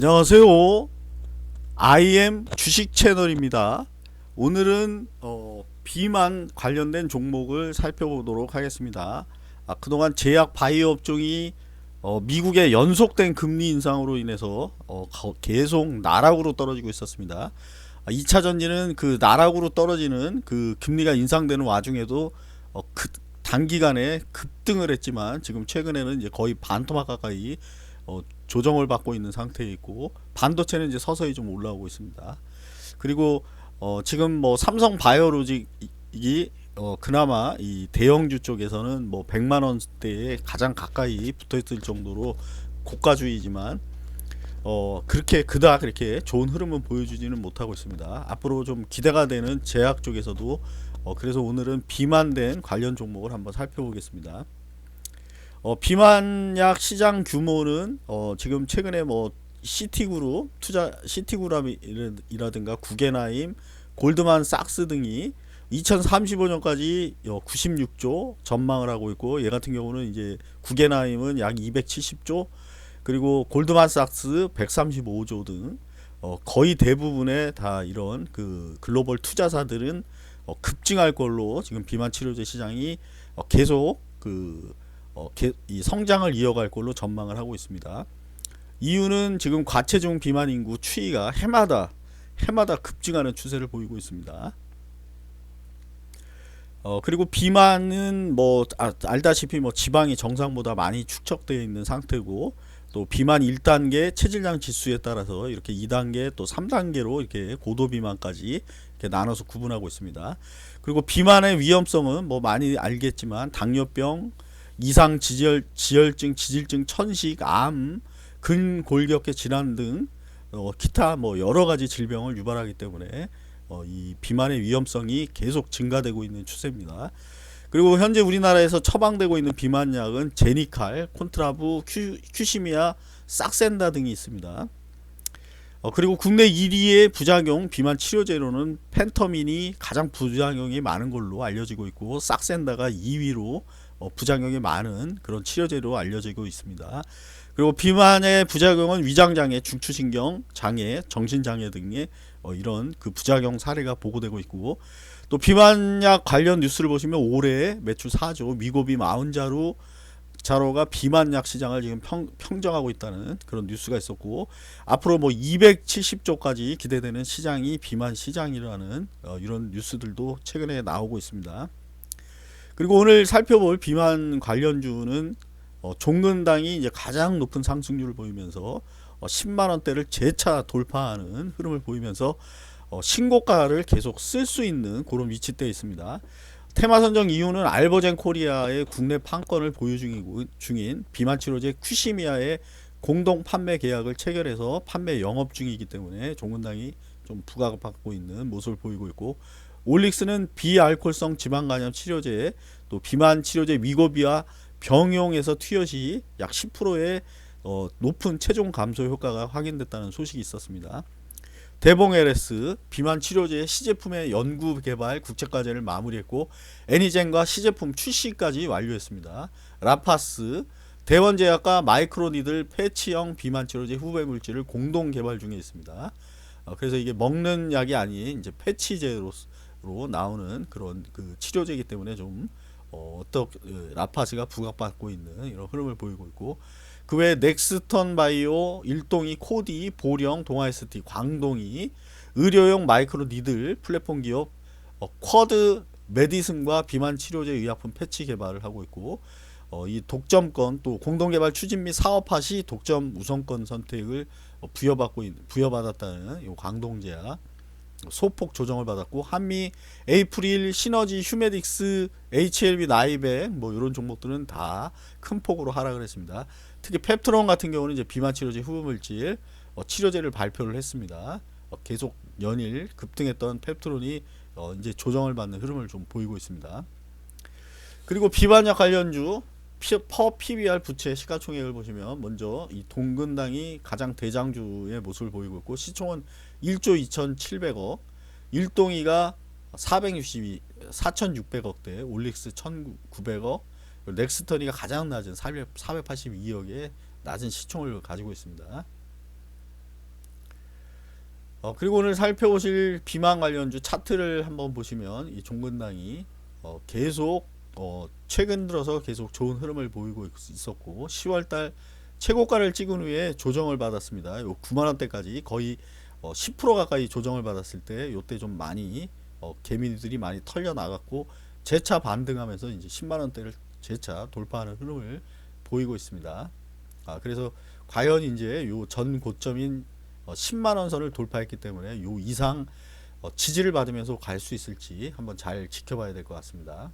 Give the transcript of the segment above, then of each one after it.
안녕하세요. IM 주식 채널입니다. 오늘은 어, 비만 관련된 종목을 살펴보도록 하겠습니다. 아, 그동안 제약 바이오 업종이 어, 미국의 연속된 금리 인상으로 인해서 어, 거- 계속 나락으로 떨어지고 있었습니다. 아, 2차 전지는 그 나락으로 떨어지는 그 금리가 인상되는 와중에도 어, 그 단기간에 급등을 했지만 지금 최근에는 이제 거의 반토막 가까이 어, 조정을 받고 있는 상태에 있고 반도체는 이제 서서히 좀 올라오고 있습니다. 그리고 어, 지금 뭐 삼성 바이오로직이 어, 그나마 이 대형주 쪽에서는 뭐 100만 원대에 가장 가까이 붙어 있을 정도로 고가주의지만 어, 그렇게 그닥 그렇게 좋은 흐름은 보여주지는 못하고 있습니다. 앞으로 좀 기대가 되는 제약 쪽에서도 어, 그래서 오늘은 비만된 관련 종목을 한번 살펴보겠습니다. 어, 비만약 시장 규모는 어, 지금 최근에 뭐 시티그룹 투자 시티그룹이라든가 구겐하임, 골드만 삭스 등이 2035년까지 96조 전망을 하고 있고 얘 같은 경우는 이제 구겐하임은 약 270조 그리고 골드만삭스 135조 등 어, 거의 대부분의 다 이런 그 글로벌 투자사들은 어, 급증할 걸로 지금 비만 치료제 시장이 어, 계속 그 어, 개, 이 성장을 이어갈 걸로 전망을 하고 있습니다. 이유는 지금 과체중 비만 인구 추이가 해마다 해마다 급증하는 추세를 보이고 있습니다. 어 그리고 비만은 뭐 아, 알다시피 뭐 지방이 정상보다 많이 축적되어 있는 상태고 또 비만 1단계 체질량 지수에 따라서 이렇게 2단계 또 3단계로 이렇게 고도 비만까지 이렇게 나눠서 구분하고 있습니다. 그리고 비만의 위험성은 뭐 많이 알겠지만 당뇨병, 이상 지혈 지혈증, 지질증, 천식, 암, 근골격계 질환 등 어, 기타 뭐 여러 가지 질병을 유발하기 때문에 어, 이 비만의 위험성이 계속 증가되고 있는 추세입니다. 그리고 현재 우리나라에서 처방되고 있는 비만약은 제니칼, 콘트라부, 큐, 큐시미아, 싹센다 등이 있습니다. 어, 그리고 국내 1위의 부작용 비만 치료제로는 펜터민이 가장 부작용이 많은 걸로 알려지고 있고 싹센다가 2위로 어, 부작용이 많은 그런 치료제로 알려지고 있습니다. 그리고 비만의 부작용은 위장장애, 중추신경 장애, 정신장애 등의 어, 이런 그 부작용 사례가 보고되고 있고 또 비만약 관련 뉴스를 보시면 올해 매출 4조, 미고비 40자루 자로가 비만약 시장을 지금 평, 평정하고 있다는 그런 뉴스가 있었고 앞으로 뭐 270조까지 기대되는 시장이 비만 시장이라는 어, 이런 뉴스들도 최근에 나오고 있습니다. 그리고 오늘 살펴볼 비만 관련주는 어, 종근당이 이제 가장 높은 상승률을 보이면서 어, 10만 원대를 재차 돌파하는 흐름을 보이면서 어, 신고가를 계속 쓸 수 있는 그런 위치대에 있습니다. 테마 선정 이유는 알버젠 코리아의 국내 판권을 보유 중이고 중인 비만 치료제 큐시미아의 공동 판매 계약을 체결해서 판매 영업 중이기 때문에 종근당이 좀 부각받고 있는 모습을 보이고 있고 올릭스는 비알콜성 지방 간염 치료제 또 비만 치료제 위고비와 병용에서 투여시 약 10%의 어, 높은 체중 감소 효과가 확인됐다는 소식이 있었습니다. 대봉 LS 비만 치료제 시제품의 연구 개발 국제 과제를 마무리했고 애니젠과 시제품 출시까지 완료했습니다. 라파스 대원제약과 마이크로니들 패치형 비만 치료제 후배 물질을 공동 개발 중에 있습니다. 어, 그래서 이게 먹는 약이 아닌 이제 패치제로 로 나오는 그런 그 치료제이기 때문에 좀 어, 어떤 라파스가 부각받고 있는 이런 흐름을 보이고 있고 그 외에 넥스턴 바이오, 일동이, 코디, 보령, 동아ST, 광동이 의료용 마이크로 니들 플랫폼 기업 어, 쿼드 메디슨과 비만 치료제 의약품 패치 개발을 하고 있고 어, 이 독점권 또 공동 개발 추진 및 사업화 시 독점 우선권 선택을 어, 부여받고 있, 부여받았다는 이 광동제약 소폭 조정을 받았고 한미 에이프릴 시너지 휴메딕스 HLB 나이백 뭐 이런 종목들은 다 큰 폭으로 하락을 했습니다. 특히 펩트론 같은 경우는 이제 비만 치료제 후보 물질 어, 치료제를 발표를 했습니다. 어, 계속 연일 급등했던 펩트론이 어, 이제 조정을 받는 흐름을 좀 보이고 있습니다. 그리고 비만약 관련주 피- 퍼 PBR 부채 시가총액을 보시면 먼저 이 동근당이 가장 대장주의 모습을 보이고 있고 시총은 1조 2,700억, 일동이가 462, 4,600억대, 올릭스 1,900억, 넥스터니가 가장 낮은 400, 482억의 낮은 시총을 가지고 있습니다. 어, 그리고 오늘 살펴보실 비만 관련주 차트를 한번 보시면 이 종근당이 어, 계속 어, 최근 들어서 계속 좋은 흐름을 보이고 있- 있었고 10월달 최고가를 찍은 후에 조정을 받았습니다. 요 9만 원대까지 거의 어, 10% 가까이 조정을 받았을 때 요때 좀 많이 어, 개미들이 많이 털려 나갔고 재차 반등하면서 이제 10만 원대를 재차 돌파하는 흐름을 보이고 있습니다. 아 그래서 과연 이제 요 전 고점인 어, 10만 원 선을 돌파했기 때문에 요 이상 어, 지지를 받으면서 갈 수 있을지 한번 잘 지켜봐야 될 것 같습니다.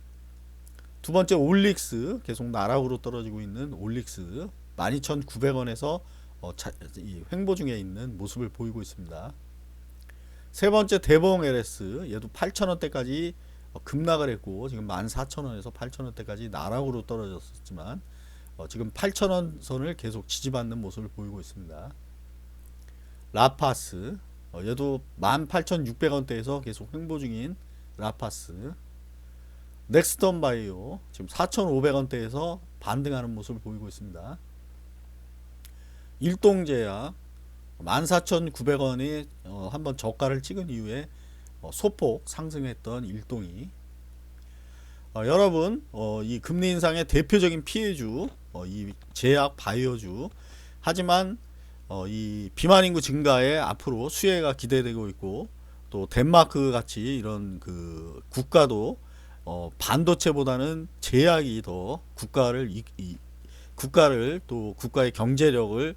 두 번째 올릭스 계속 나락으로 떨어지고 있는 올릭스 12,900원에서 어, 자, 이 횡보 중에 있는 모습을 보이고 있습니다. 세 번째 대봉 LS 얘도 8,000원대까지 어, 급락을 했고 지금 14,000원에서 8,000원대까지 나락으로 떨어졌었지만 어, 지금 8,000원 선을 계속 지지받는 모습을 보이고 있습니다. 라파스 어, 얘도 18,600원대에서 계속 횡보 중인 라파스 넥스턴 바이오 지금 4,500원대에서 반등하는 모습을 보이고 있습니다. 일동제약 14,900원이 어, 한번 저가를 찍은 이후에 어, 소폭 상승했던 일동이. 어, 여러분 어, 이 금리 인상의 대표적인 피해주 어, 이 제약 바이오주. 하지만 어, 이 비만 인구 증가에 앞으로 수혜가 기대되고 있고 또 덴마크 같이 이런 그 국가도 어, 반도체보다는 제약이 더 국가를 이, 이 국가를 또 국가의 경제력을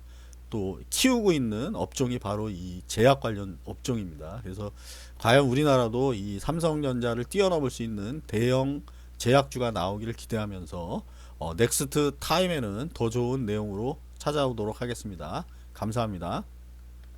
또 키우고 있는 업종이 바로 이 제약 관련 업종입니다. 그래서 과연 우리나라도 이 삼성전자를 뛰어넘을 수 있는 대형 제약주가 나오기를 기대하면서 어, 넥스트 타임에는 더 좋은 내용으로 찾아오도록 하겠습니다. 감사합니다.